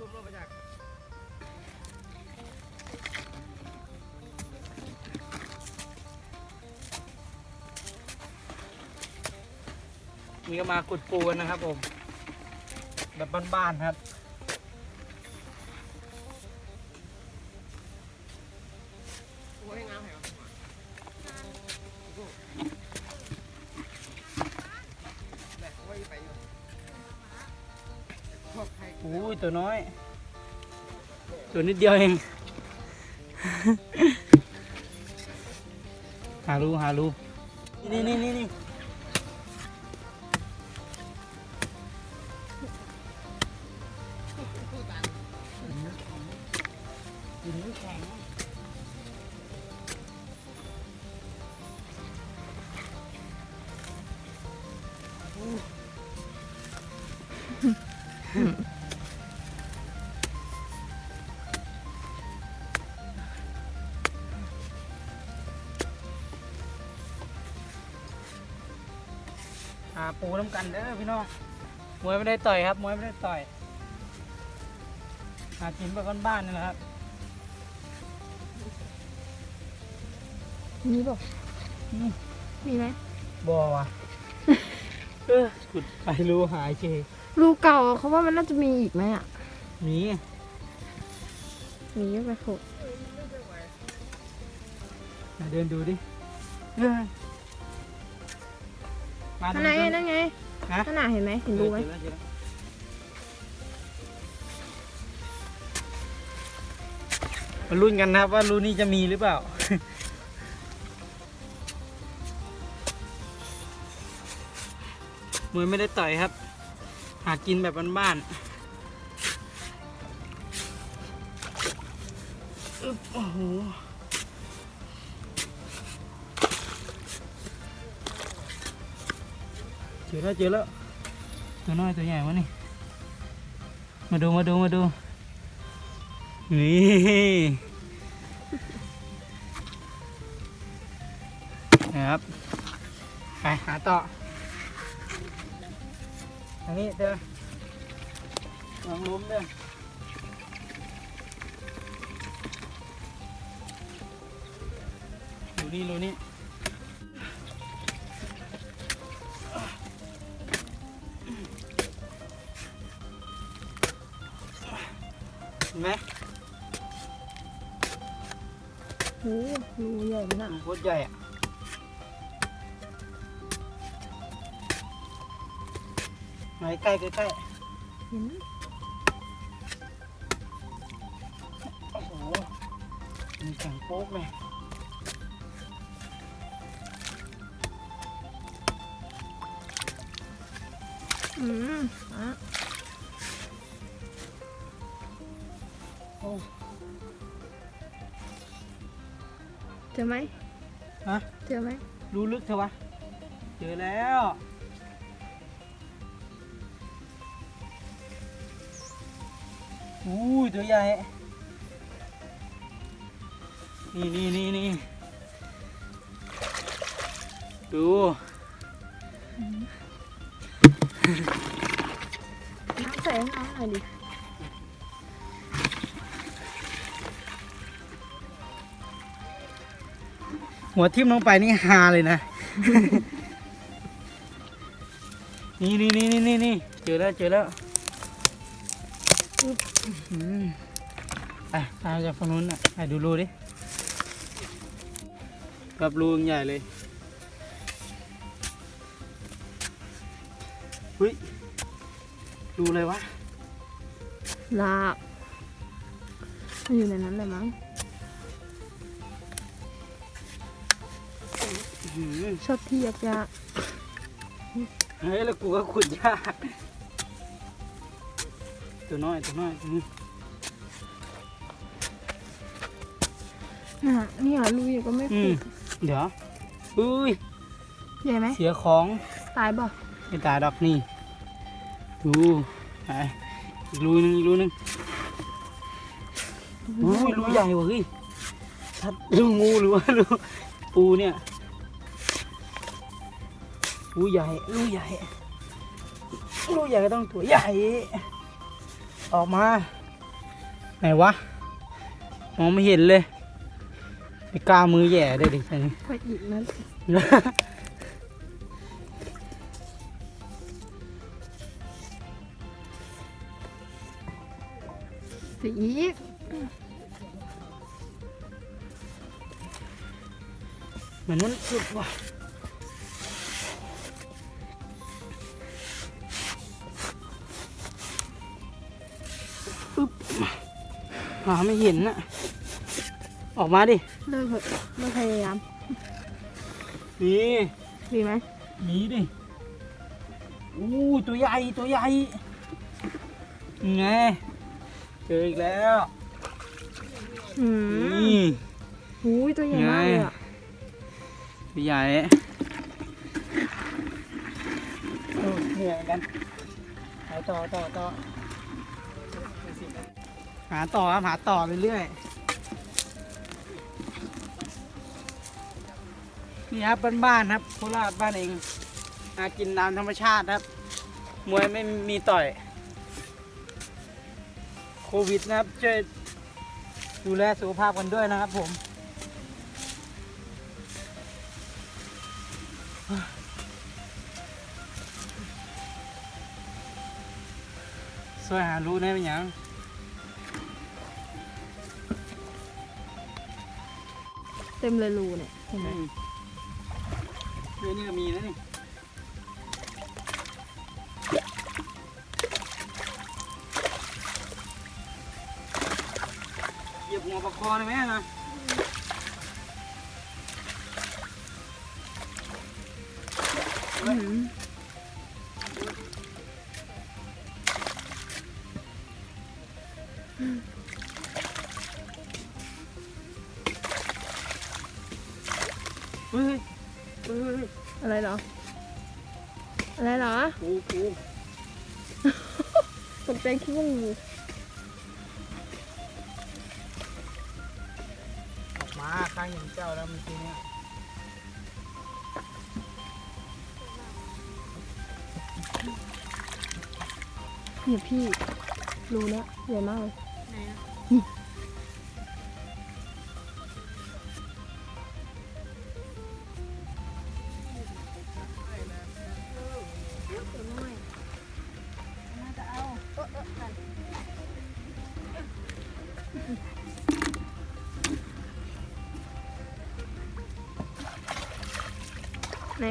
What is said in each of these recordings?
ทุ่มลงไปจากมีก็มาขุดปูกันนะครับผม แบบบ้านๆครับ ตัวน้อย ตัวนิดเดียวเอง หารูหารูนี่นี่นี่นี่ดินแข็งาปูน้ำกันเด้อพี่น้องมวยไม่ได้ต่อยครับมวยไม่ได้ต่อยหากินไปบ้านๆนี่แหละครับมีบ่อืมมีไหมบ่ว่ะ เออขุดไปรูหายเชยรูเก่าเขาว่ามันน่าจะมีอีกไหมอะหมีมีก็ไปขุดมาเดินดูดิเออ มาดูนั่นไงดูนั่นไงฮะขนาดเห็นไหมเห็นรูไหมเจอแล้วเจอแล้วมาลุ้นกันนะครับว่ารูนี้จะมีหรือเปล่า มวยไม่ได้ต่อยครับ หากินแบบบ้านๆอึ๊บโอ้โห เจอแล้วเจอแล้ว ตัวน้อยตัวใหญ่วะนี่ มาดูมาดูมาดู นี่นะครับ ไปหาต่อทางนี้เธอลองล้มเด้อดูนี่ดูนี่ ไหมโอ้รูใหญ่มากมันโคตรใหญ่อะไหนใกล้ใกล้ใกล้เห็นไหมโอ้โหมีแข็งโป๊กเลยอืมอะ อไหมฮะ เจอไหมรู้ลึกเถอะวะ เจอแล้ว อุ้ยตัวใหญ่ นี่นี่นี่นี่ดู น้ำใส่ให้น้องหน่อยดิ หัวทิ่มลงไปนี่ฮาเลยนะ นี่นี่นี่นี่นี่นี่เจอแล้วเจอแล้วอื้อหือไปตามจากฝั่งนู้นอะไปดูรูดิแบบรูใหญ่เลยเฮ้ยรูอะไรวะลาบมันอยู่ในนั้นเลยมั้ง ชอบที่ยากยากเฮ้ยแล้วกูก็ขุดยาก ตัวน้อยตัวน้อยตัวนี้ๆน่ะเนี่ยรูอยู่ก็ไม่อืขุมดเดี๋ยวอุ้ยใหญ่ไหมเสียของตายบ่ไม่ตายดอกนี่ดูไปอีกรูนึงอีกรูนึงโอ้ยรูใหญ่ว่ะเฮ้ยชัดรูงูหรือว่ารูปูเนี่ย รูใหญ่รูใหญ่รูใหญ่ก็ต้องตัวใหญ่ ออกมา ไหนวะ มองไม่เห็นเลยไม่กล้ามือแย่เลยดิอันนี้ไปอีกนั้นไปอีเหมือนมันสุดว่ะ หาไม่เห็นนะออกมาดิเลิกเถอะเลิกพยายามนี่ดีไหมหนีดิอู้ตัวใหญ่ตัวใหญ่ไงเจออีกแล้วอืมนี่หูยตัวใหญ่มากเลยอะตัวใหญ่โอ้เหนื่อยกันหาต่อต่อต่อ หาต่อครับหาต่อไปเรื่อยนี่ครับบ้านๆครับโคราชบ้านเองหากินตามธรรมชาติครับ มวยไม่มีต่อย โควิดนะครับช่วยดูแลสุขภาพกันด้วยนะครับผมสวยหารู้ได้เป็นหยัง เต็มเลยรูเนี่ยเห็นไหมเรื่องนี้ก็มีนะนี่เหยียบหัวปลาคอเลยไหมนะอื้อ เฮ้ยเฮ้ยเฮ้ยอะไรเหรอ อะไรเหรอปูปูสนใจคิดว่างูออกมาข้างอย่างเจ้าแล้วเมื่อกี้เนี่ยเนี่ยพี่ รูเนี้ยใหญ่มากเลย ไหน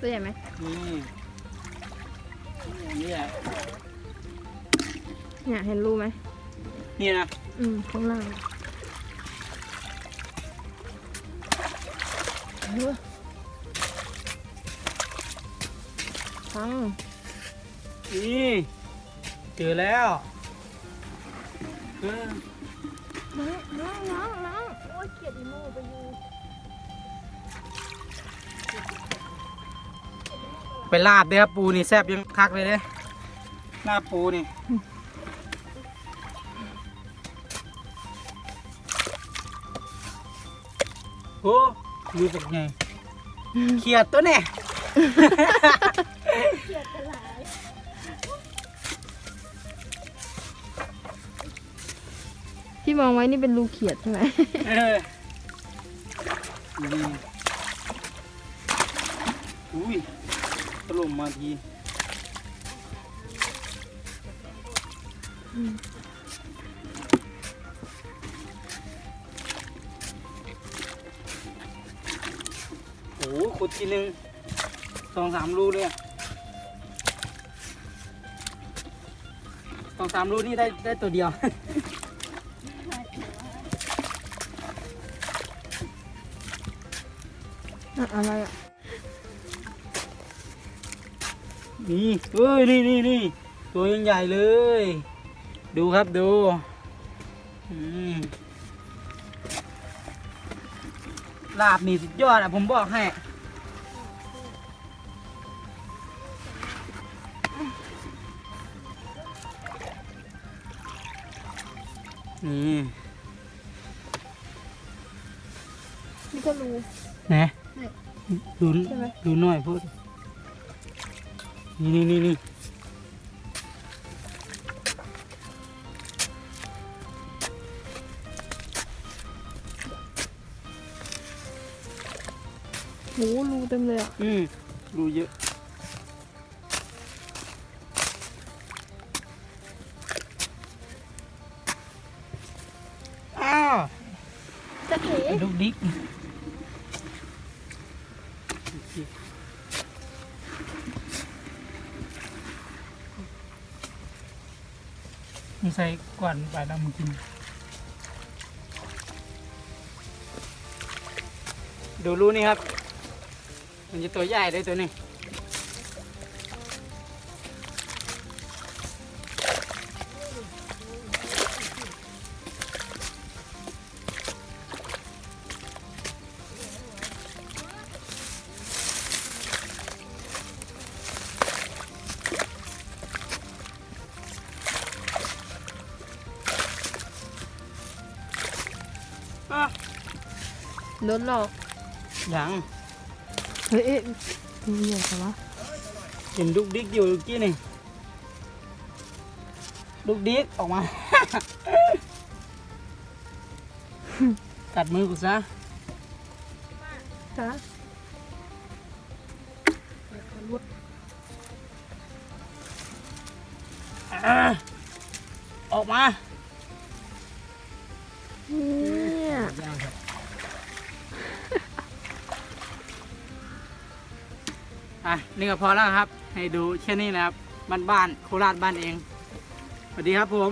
ตัวใหญ่ไหมนี่นี่แหละเนี่ยเห็นรูไหมนี่นะ อืมข้างล่างเออฟังนี่เจอแล้วเออ น้องน้องน้องน้องโอ้ยเกลียดอีโม่ไปอยู่ไปลาบเด้อครับปูนี่แซ่บยังคักเลยเด้ลาบปูนี่โอ้ดูสักไงเขียดตัวเนี่ย พี่มองไว้นี่เป็นรูเขียดใช่ไหมเออนี่อุ้ยถล่มมาทีโอ้โหขุดทีหนึ่งสองสามรูเลยอะสองสามรูนี่ได้ได้ตัวเดียว อะอะไรอะ นี่เอ้ย นี่นี่นี่ตัวยังใหญ่เลย ดูครับดูอืมลาบนี่สุดยอดอะ ผมบอกให้ นี่ นี่ก็รูนะเนี่ย ดูหดูหน่อยพูดนี่นี่นี่นี่โหรูเต็มเลยอะอืมดูเยอะอ้าวจะเก๋ดูกดิก มึงใส่ก่อนไปแล้วมึงกิน ดูรูนี่ครับ มันจะตัวใหญ่เลยตัวนี้ อะโดนหลอกยังเฮ้ยเอ๊ะดูใหญ่จังวะเห็นลูกดิ๊กอยู่เมื่อกี้นี่ลูกดิ๊กออกมา กัดมือกูซะจ้าอะออกมาเนี่ อะนี่ก็พอแล้วครับ ให้ดูแค่นี้นะครับบ้านบ้านโคราชบ้านเองสวัสดีครับผม